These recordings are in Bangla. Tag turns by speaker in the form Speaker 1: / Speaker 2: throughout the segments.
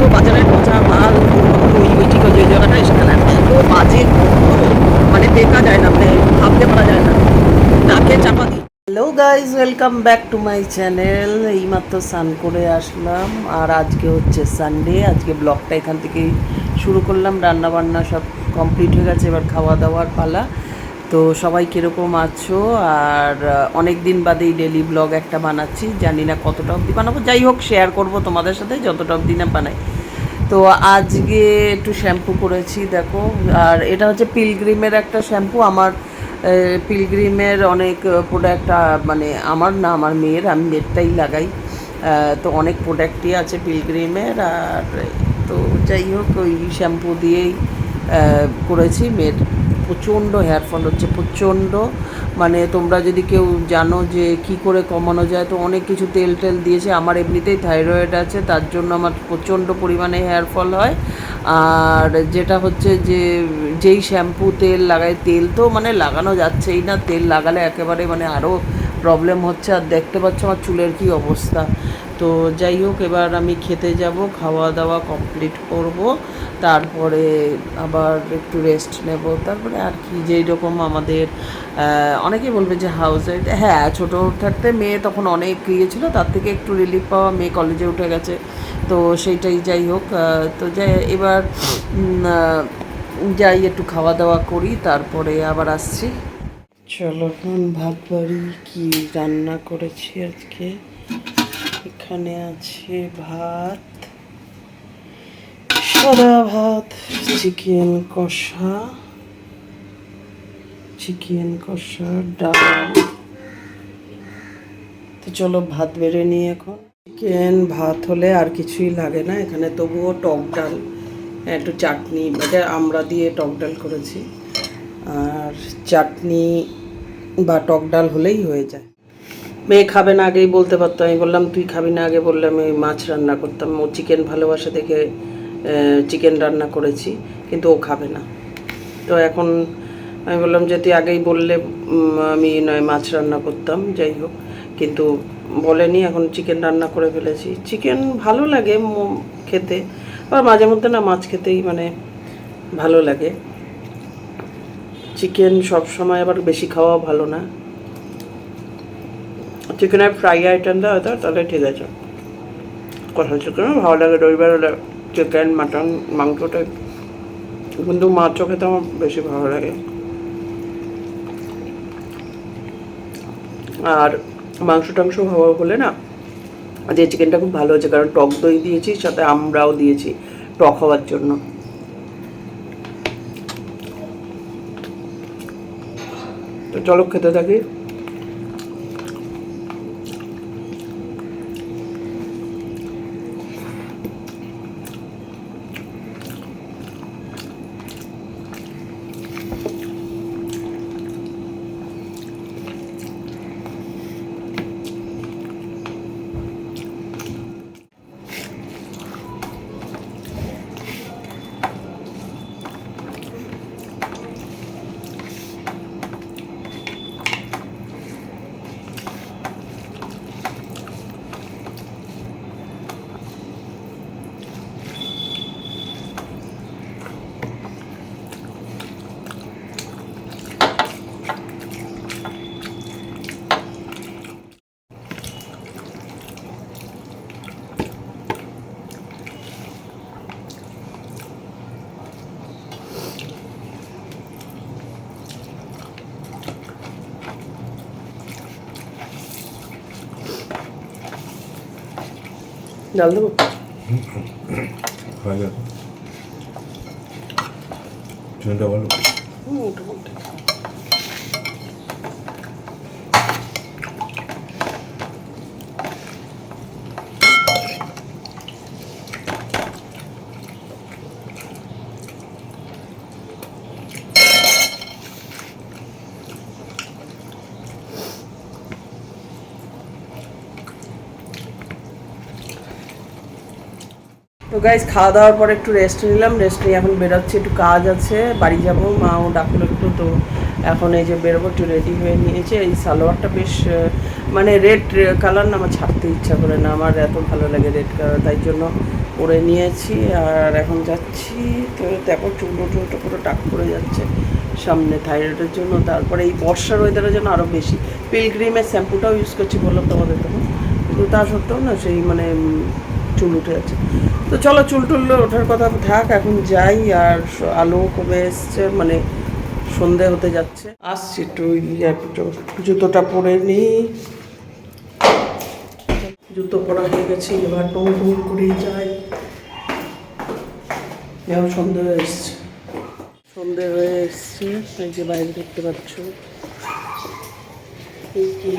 Speaker 1: এত বাজারের মাল যে সেখানে এত বাজে মানে দেখা যায় না মানে ভাবতে পারা যায় না। নাকে চাপা দিই hello guys welcome back to my channel এইমাত্র স্নান করে আসলাম। আর আজকে হচ্ছে সানডে আজকে ব্লগটা এখান থেকেই শুরু করলাম। রান্না বান্না সব কমপ্লিট হয়ে গেছে। এবার খাওয়া দাওয়ার পালা। তো সবাই কীরকম আছো? আর অনেক দিন বাদেই ডেলি ব্লগ একটা বানাচ্ছি। জানি না কতটা অবধি বানাবো। যাই হোক শেয়ার করব তোমাদের সাথে, যতটা অবধি না বানাই। তো আজকে একটু শ্যাম্পু করেছি, দেখো। আর এটা হচ্ছে পিলগ্রিমের একটা শ্যাম্পু আমার পিলগ্রিমের অনেক প্রোডাক্ট মানে আমার না, আমার মেয়ের, আমি নেটটাই লাগাই। তো অনেক প্রোডাক্টই আছে পিলগ্রিমের আর তো যাই হোক, ওই শ্যাম্পু দিয়েই করেছি। মেয়ের প্রচণ্ড হেয়ার ফল হচ্ছে, প্রচণ্ড। মানে তোমরা যদি কেউ জানো যে কি করে কমানো যায়, তো অনেক কিছু তেল টেল দিয়েছে। আমার এমনিতেই থাইরয়েড আছে, তার জন্য আমার প্রচণ্ড পরিমাণে হেয়ার ফল হয়। আর যেটা হচ্ছে যে, যেই শ্যাম্পু তেল লাগায়, তেল তো মানে লাগানো যাচ্ছেই না। তেল লাগালে একেবারে মানে আরও প্রবলেম হচ্ছে আর দেখতে পাচ্ছ আমার চুলের কি অবস্থা। তো যাই হোক এবার আমি খেতে যাব খাওয়া দাওয়া কমপ্লিট করব তারপরে আবার একটু রেস্ট নেব। তারপরে আর কি যেই রকম আমাদের আহ, অনেকেই বলবে যে হাউস হ্যাঁ ছোটো থাকতে মেয়ে তখন অনেক ইয়ে ছিল তার থেকে একটু রিলিফ পাওয়া মেয়ে কলেজে উঠে গেছে। তো সেইটাই যাই হোক তো যাই এবার যাই একটু খাওয়া দাওয়া করি তারপরে আবার আসছি। চলো, এখন ভাত বাড়ি কি রান্না করেছি আজকে? এখানে আছে ভাত, সাদা ভাত, চিকেন কষা চিকেন কষা, ডাল। তো চলো, ভাত বেড়ে নিই এখন। চিকেন, ভাত হলে আর কিছুই লাগে না, এখানে তবুও টক ডাল, একটু চাটনি আমরা দিয়ে টক ডাল করেছি। আর চাটনি বা টক ডাল হলেই হয়ে যায়। মেয়ে খাবে না আগেই বলতে পারতো। আমি বললাম, তুই খাবি না? আগে বললাম আমি মাছ রান্না করতাম। ও চিকেন ভালোবাসা দেখে চিকেন রান্না করেছি, কিন্তু ও খাবে না। তো এখন আমি বললাম যে, তুই আগেই বললে আমি নয়, মাছ রান্না করতাম, যাই হোক। কিন্তু বলেনি, এখন চিকেন রান্না করে ফেলেছি। চিকেন ভালো লাগে খেতে। আবার মাঝে মধ্যে না মাছ খেতেই মানে ভালো লাগে। চিকেন সব সময় আবার বেশি খাওয়া ভালো না। চিকেনের ফ্রাই আইটেম আইটেমটা হয়তো তাহলে ঠিক আছে। কষা চিকেনও ভালো লাগে, রবিবার হলে চিকেন মাটন মাংসটা কিন্তু মাছও খেতে আমার বেশি ভালো লাগে। আর মাংস টাংস খাওয়া হলে না আজকে চিকেনটা খুব ভালো হয়েছে কারণ টক দই দিয়েছি, সাথে আমরাও দিয়েছি টক হওয়ার জন্য। তো চলক খেতে থাকি। ডাল দেবো
Speaker 2: হয়ে গেল চিকেনটা ভালো
Speaker 1: মোটামুটি তো গাইজ খাওয়া দাওয়ার পর একটু রেস্ট নিলাম রেস্ট নিয়ে এখন বেরোচ্ছি, একটু কাজ আছে, বাড়ি যাব, মাও ডাকলো একটু, তো এখন এই যে বেরোবো, একটু রেডি হয়ে নিয়েছে। এই সালোয়ারটা বেশ মানে রেড কালার না, আমার ছাড়তে ইচ্ছা করে না, আমার এত ভালো লাগে রেড কালার তাই জন্য করে নিয়েছি। আর এখন যাচ্ছি, তো দেখো চুলো টুটো পুরো টাক করে যাচ্ছে সামনে থাইরয়েডের জন্য, তারপরে এই বর্ষার ওয়েদারের জন্য আরও বেশি। পিলগ্রিমের শ্যাম্পুটাও ইউজ করছি বললাম তোমাদের তখন, কিন্তু তা সত্ত্বেও না, সেই মানে চুল উঠে যাচ্ছে। তো চলো চুল টুল ওঠার কথা থাক, এখন যাই আর আলো কমে এসছে মানে সন্ধে হতে যাচ্ছে। আসছি একটু জুতোটা পরে নিই। জুতো পরা হয়ে গেছে, এবার টুম টুম করে যাই। এখন সন্ধে হয়ে এসছে। সন্ধে হয়ে এসছে, এই যে বাইরে দেখতে পাচ্ছ। এই যে।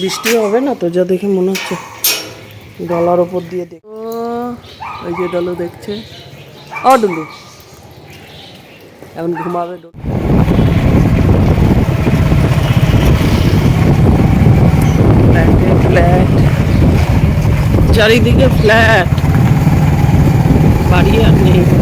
Speaker 1: বৃষ্টি হবে না তো, যা দেখে মনে হচ্ছে ডলার ওপর দিয়ে দেখ ওই যে ডলু দেখছে। ও, ডুলু। এখন ঘুমাবে ডলু। ফ্ল্যাট। চারিদিকে ফ্ল্যাট। বাড়ি আর নেই।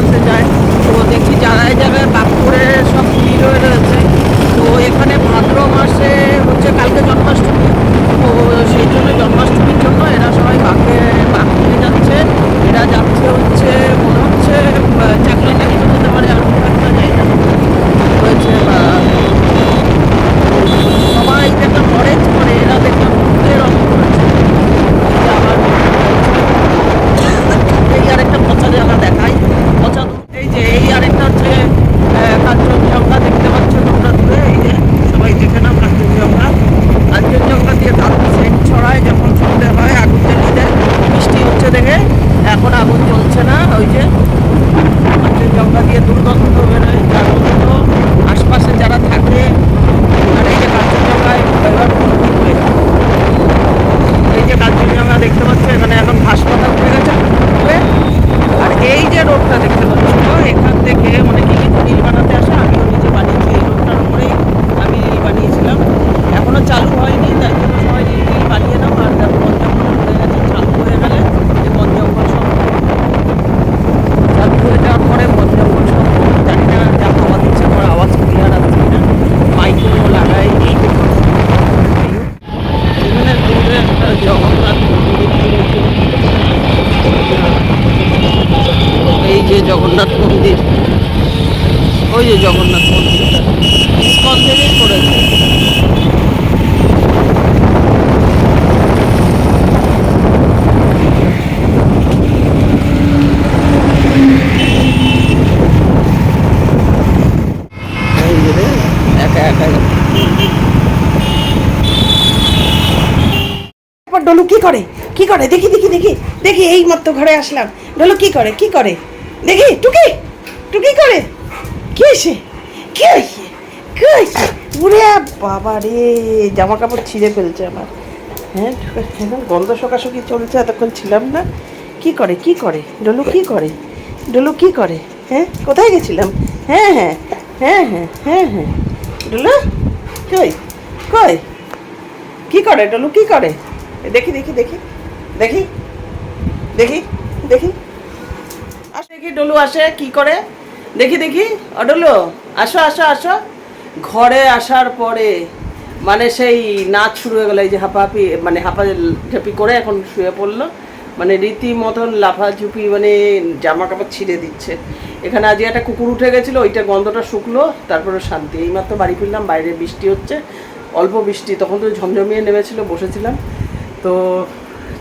Speaker 1: জল যায় তো দেখি জায়গায় জায়গায় বাপুরে সব ভিড় হয়ে রয়েছে। তো এখানে ভাদ্র মাসে হচ্ছে কালকে জন্মাষ্টমী। তো সেই জন্য জন্মাষ্টমীর জন্য এরা সবাই বাঘ নিয়ে যাচ্ছে। এরা যাচ্ছে হচ্ছে মনে হচ্ছে আহ, চাকরি নাকি হতে পারে আর খুব একটা যাই না হয়েছে বা সবাই দেখলাম অরেঞ্জ করে এরা দেখলাম হলুদের রঙ করেছে এটা আবার এই আরেকটা পচা জায়গা দেখাই পচা এই যে এই আরেকটা হচ্ছে আহ, কাঞ্চনজঙ্ঘা দেখতে পাচ্ছ তোমরা দূরে এই যে সবাই দেখে নাও কাঞ্চনজঙ্ঘা কাঞ্চনজঙ্ঘা দিয়ে দারুণ সেট ছড়ায় যখন সন্ধে হয় আগুন জ্বালিয়ে দেয় বৃষ্টি হচ্ছে দেখে এখন আগুন জ্বলছে না ওই যে কাঞ্চনজঙ্ঘা দিয়ে দুর্গন্ধ বেরোয় যার জন্য আশপাশে যারা থাকে আর এই যে কাঞ্চনজঙ্ঘায় এবার ঘুরবে এই যে কাঞ্চনজঙ্ঘা দেখতে পাচ্ছ এখানে এখন ঘাস পাতা উঠে গেছে পুরোপুরি। আর এই যে রোডটা দেখতে পাচ্ছ এখান থেকে অনেকে কিন্তু রিল বানাতে আসে আমিও নিজে বানিয়েছি এই রোডটার উপরেই আমি রিল বানিয়েছিলাম এখনও চালু হয়নি তাই জন্য সবাই রিল রিল বানিয়ে নাও আর দেখো বন জঙ্গল হয়ে গেছে চালু হয়ে গেলে এই বন জঙ্গল সব চালু হয়ে যাওয়ার পরে বন জঙ্গল সব জানি না যা হাওয়া দিচ্ছে আমার আওয়াজ ক্লিয়ার আসছে না মাইক্রো লাগাই এখানে দূরে একটা জগন্নাথ মন্দির রয়েছে। এই যে জগন্নাথ মন্দির ওই যে জগন্নাথ মন্দিরটা ইস্কন থেকেই করেছে এই যে রে, একা একা
Speaker 3: এবার ডলু কি করে কি করে দেখি দেখি দেখি দেখি এই মাত্র ঘরে আসলাম ডলু কি করে কি করে দেখি টুকি টুকি করে কি হয়েছে কি হয়েছে বাবা রে জামা কাপড় ছিঁড়ে ফেলছে আমার হ্যাঁ এখন গন্ধ শোকাশুকি চলছে এতক্ষণ ছিলাম না
Speaker 1: কি করে কি করে ডলু কি করে ডলু কি করে হ্যাঁ কোথায় গেছিলাম হ্যাঁ হ্যাঁ হ্যাঁ হ্যাঁ হ্যাঁ হ্যাঁ ডলু কই কই কি করে ডলু কি করে দেখি দেখি দেখি দেখি দেখি দেখি। আসে, দেখি ডলু আসে, কি করে? দেখি দেখি ডলু, আসো আসো আসো। ঘরে আসার পরে মানে সেই নাচ শুরু হয়ে গেলো, এই যে হাঁপাহাপি মানে হাঁপা ঝাপি করে এখন শুয়ে পড়ল। মানে রীতি মতন লাফাঝুপি মানে জামা কাপড় ছিঁড়ে দিচ্ছে। এখানে আজকে একটা কুকুর উঠে গেছিল ওইটা গন্ধটা শুকলো তারপরে শান্তি। এইমাত্র বাড়ি ফিরলাম, বাইরে বৃষ্টি হচ্ছে, অল্প বৃষ্টি, তখন তো ঝমঝমিয়ে নেমেছিল, বসেছিলাম। তো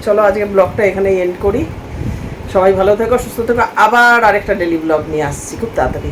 Speaker 1: চলো আজকে ব্লগটা এখানে এন্ড করি। সবাই ভালো থেকো, সুস্থ থেকো। আবার আরেকটা ডেলি ব্লগ নিয়ে আসছি, খুব তাড়াতাড়ি।